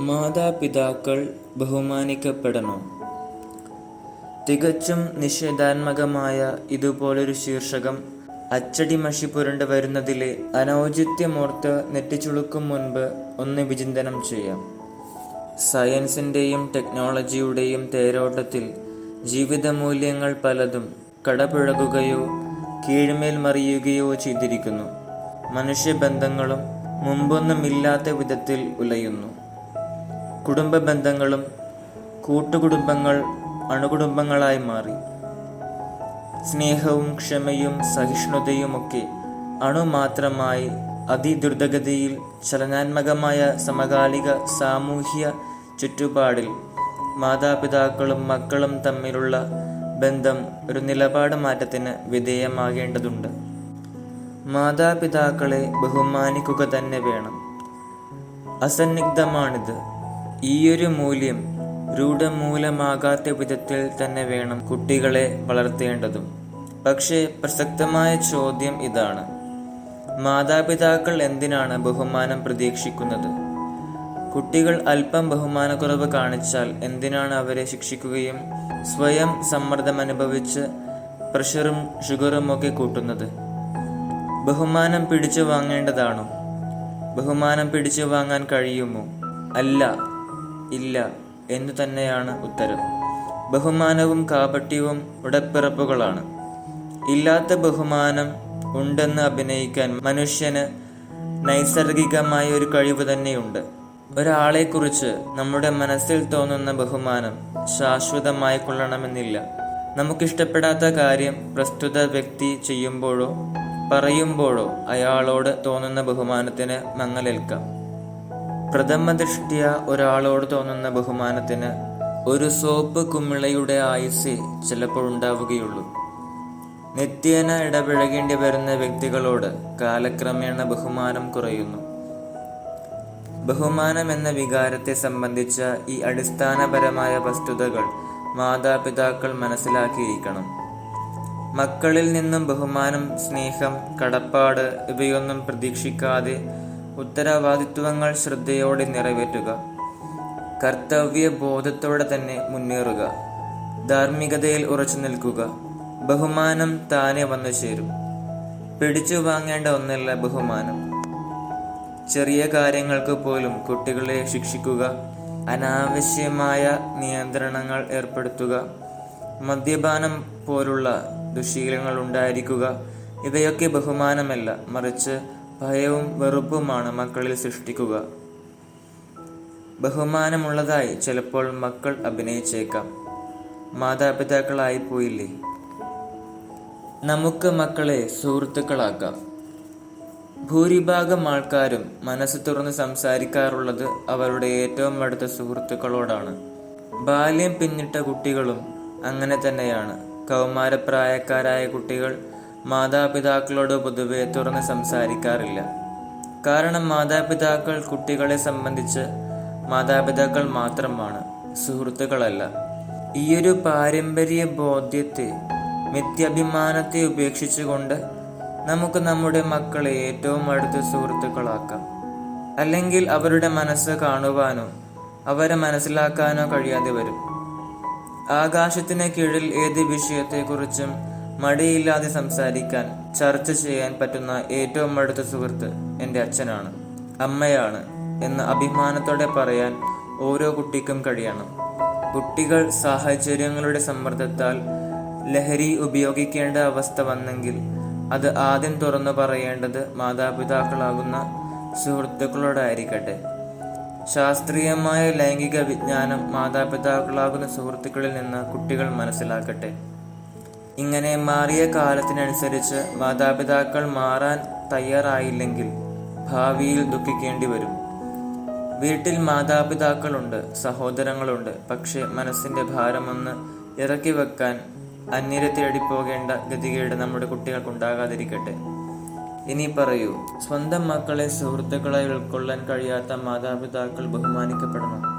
മാതാപിതാക്കൾ ബഹുമാനിക്കപ്പെടണം? തികച്ചും നിഷേധാത്മകമായ ഇതുപോലൊരു ശീർഷകം അച്ചടി മഷി പുരണ്ടു വരുന്നതിലെ അനൗചിത്യമോർത്ത് നെറ്റിച്ചുളുക്കും മുൻപ് ഒന്ന് വിചിന്തനം ചെയ്യാം. സയൻസിന്റെയും ടെക്നോളജിയുടെയും തേരോട്ടത്തിൽ ജീവിതമൂല്യങ്ങൾ പലതും കടപുഴകുകയോ കീഴ്മേൽ മറിയുകയോ ചെയ്തിരിക്കുന്നു. മനുഷ്യബന്ധങ്ങളും മുമ്പൊന്നുമില്ലാത്ത വിധത്തിൽ ഉലയുന്നു. കുടുംബ ബന്ധങ്ങളും കൂട്ടുകുടുംബങ്ങൾ അണുകുടുംബങ്ങളായി മാറി. സ്നേഹവും ക്ഷമയും സഹിഷ്ണുതയുമൊക്കെ അണുമാത്രമായി അതിദ്രുതഗതിയിൽ ചലനാത്മകമായ സമകാലിക സാമൂഹ്യ ചുറ്റുപാടിൽ മാതാപിതാക്കളും മക്കളും തമ്മിലുള്ള ബന്ധം ഒരു നിലപാട് മാറ്റത്തിന് വിധേയമാകേണ്ടതുണ്ട്. മാതാപിതാക്കളെ ബഹുമാനിക്കുക തന്നെ വേണം. അസന്നിഗ്ധമാണിത്. ഈയൊരു മൂല്യം രൂഢമൂലമാകാത്ത വിധത്തിൽ തന്നെ വേണം കുട്ടികളെ വളർത്തേണ്ടതും. പക്ഷേ പ്രസക്തമായ ചോദ്യം ഇതാണ്. മാതാപിതാക്കൾ എന്തിനാണ് ബഹുമാനം പ്രതീക്ഷിക്കുന്നത്? കുട്ടികൾ അല്പം ബഹുമാനക്കുറവ് കാണിച്ചാൽ എന്തിനാണ് അവരെ ശിക്ഷിക്കുകയും സ്വയം സമ്മർദ്ദം അനുഭവിച്ച് പ്രഷറും ഷുഗറും ഒക്കെ കൂട്ടുന്നത്? ബഹുമാനം പിടിച്ചു വാങ്ങേണ്ടതാണോ? ബഹുമാനം പിടിച്ചു വാങ്ങാൻ കഴിയുമോ? അല്ല. ഇല്ല എന്നു തന്നെയാണ് ഉത്തരം. ബഹുമാനവും കാപട്യവും ഉടപ്പിറപ്പുകളാണ്. ഇല്ലാത്ത ബഹുമാനം ഉണ്ടെന്ന് അഭിനയിക്കാൻ മനുഷ്യന് നൈസർഗികമായ ഒരു കഴിവ് തന്നെയുണ്ട്. ഒരാളെക്കുറിച്ച് നമ്മുടെ മനസ്സിൽ തോന്നുന്ന ബഹുമാനം ശാശ്വതമായി കൊള്ളണമെന്നില്ല. നമുക്കിഷ്ടപ്പെടാത്ത കാര്യം പ്രസ്തുത വ്യക്തി ചെയ്യുമ്പോഴോ പറയുമ്പോഴോ അയാളോട് തോന്നുന്ന ബഹുമാനത്തിന് മങ്ങലേൽക്കാം. പ്രഥമ ദൃഷ്ട്യ ഒരാളോട് തോന്നുന്ന ബഹുമാനത്തിന് ഒരു സോപ്പ് കുമിളയുടെ ആയുസ് ചിലപ്പോൾ ഉണ്ടാവുകയുള്ളൂ. നിത്യേന ഇടപഴകേണ്ടി വരുന്ന വ്യക്തികളോട് കാലക്രമേണ ബഹുമാനം കുറയുന്നു. ബഹുമാനം എന്ന വികാരത്തെ സംബന്ധിച്ച ഈ അടിസ്ഥാനപരമായ വസ്തുതകൾ മാതാപിതാക്കൾ മനസ്സിലാക്കിയിരിക്കണം. മക്കളിൽ നിന്നും ബഹുമാനം സ്നേഹം കടപ്പാട് ഇവയൊന്നും പ്രതീക്ഷിക്കാതെ ഉത്തരവാദിത്വങ്ങൾ ശ്രദ്ധയോടെ നിറവേറ്റുക. കർത്തവ്യ ബോധത്തോടെ തന്നെ മുന്നേറുക. ധാർമ്മികതയിൽ ഉറച്ചു നിൽക്കുക. ബഹുമാനം താനെ വന്നു ചേരും. പിടിച്ചു വാങ്ങേണ്ട ഒന്നല്ല ബഹുമാനം. ചെറിയ കാര്യങ്ങൾക്ക് പോലും കുട്ടികളെ ശിക്ഷിക്കുക. അനാവശ്യമായ നിയന്ത്രണങ്ങൾ ഏർപ്പെടുത്തുക. മദ്യപാനം പോലുള്ള ദുശീലങ്ങൾ ഉണ്ടായിരിക്കുക. ഇവയൊക്കെ ബഹുമാനമല്ല. മറിച്ച് ഭയവും വെറുപ്പുമാണ് മക്കളിൽ സൃഷ്ടിക്കുക. ബഹുമാനമുള്ളതായി ചിലപ്പോൾ മക്കൾ അഭിനയിച്ചേക്കാം. മാതാപിതാക്കളായി പോയില്ലേ നമുക്ക് മക്കളെ സുഹൃത്തുക്കളാക്കാം. ഭൂരിഭാഗം ആൾക്കാരും മനസ്സ് തുറന്ന് സംസാരിക്കാറുള്ളത് അവരുടെ ഏറ്റവും അടുത്ത സുഹൃത്തുക്കളോടാണ്. ബാല്യം പിന്നിട്ട കുട്ടികളും അങ്ങനെ തന്നെയാണ്. കൗമാരപ്രായക്കാരായ കുട്ടികൾ മാതാപിതാക്കളോട് പൊതുവെ തുറന്ന് സംസാരിക്കാറില്ല. കാരണം മാതാപിതാക്കൾ കുട്ടികളെ സംബന്ധിച്ച് മാതാപിതാക്കൾ മാത്രമാണ് സുഹൃത്തുക്കളല്ല. ഈയൊരു പാരമ്പര്യ ബോധ്യത്തെ മിഥ്യാഭിമാനത്തെ ഉപേക്ഷിച്ചുകൊണ്ട് നമുക്ക് നമ്മുടെ മക്കളെ ഏറ്റവും അടുത്ത സുഹൃത്തുക്കളാക്കാം. അല്ലെങ്കിൽ അവരുടെ മനസ്സ് കാണുവാനോ അവരെ മനസ്സിലാക്കാനോ കഴിയാതെ വരും. ആകാശത്തിന് കീഴിൽ ഏത് വിഷയത്തെക്കുറിച്ചും മടിയില്ലാതെ സംസാരിക്കാൻ ചർച്ച ചെയ്യാൻ പറ്റുന്ന ഏറ്റവും അടുത്ത സുഹൃത്ത് എന്റെ അച്ഛനാണ്. അമ്മയാണ് എന്ന് അഭിമാനത്തോടെ പറയാൻ ഓരോ കുട്ടിക്കും കഴിയണം. കുട്ടികൾ സാഹചര്യങ്ങളുടെ സമ്മർദ്ദത്താൽ ലഹരി ഉപയോഗിക്കേണ്ട അവസ്ഥ വന്നെങ്കിൽ അത് ആദ്യം തുറന്നു പറയേണ്ടത് മാതാപിതാക്കളാകുന്ന സുഹൃത്തുക്കളോടായിരിക്കട്ടെ. ശാസ്ത്രീയമായ ലൈംഗിക വിജ്ഞാനം മാതാപിതാക്കളാകുന്ന സുഹൃത്തുക്കളിൽ നിന്ന് കുട്ടികൾ മനസ്സിലാക്കട്ടെ. ഇങ്ങനെ മാറിയ കാലത്തിനനുസരിച്ച് മാതാപിതാക്കൾ മാറാൻ തയ്യാറായില്ലെങ്കിൽ ഭാവിയിൽ ദുഃഖിക്കേണ്ടി വരും. വീട്ടിൽ മാതാപിതാക്കളുണ്ട് സഹോദരങ്ങളുണ്ട് പക്ഷേ മനസ്സിന്റെ ഭാരമൊന്ന് ഇറക്കി വെക്കാൻ അന്യരെ തേടിപ്പോകേണ്ട ഗതികേട് നമ്മുടെ കുട്ടികൾക്കുണ്ടാകാതിരിക്കട്ടെ. ഇനി പറയൂ സ്വന്തം മക്കളെ സുഹൃത്തുക്കളായി ഉൾക്കൊള്ളാൻ കഴിയാത്ത മാതാപിതാക്കൾ ബഹുമാനിക്കപ്പെടണം.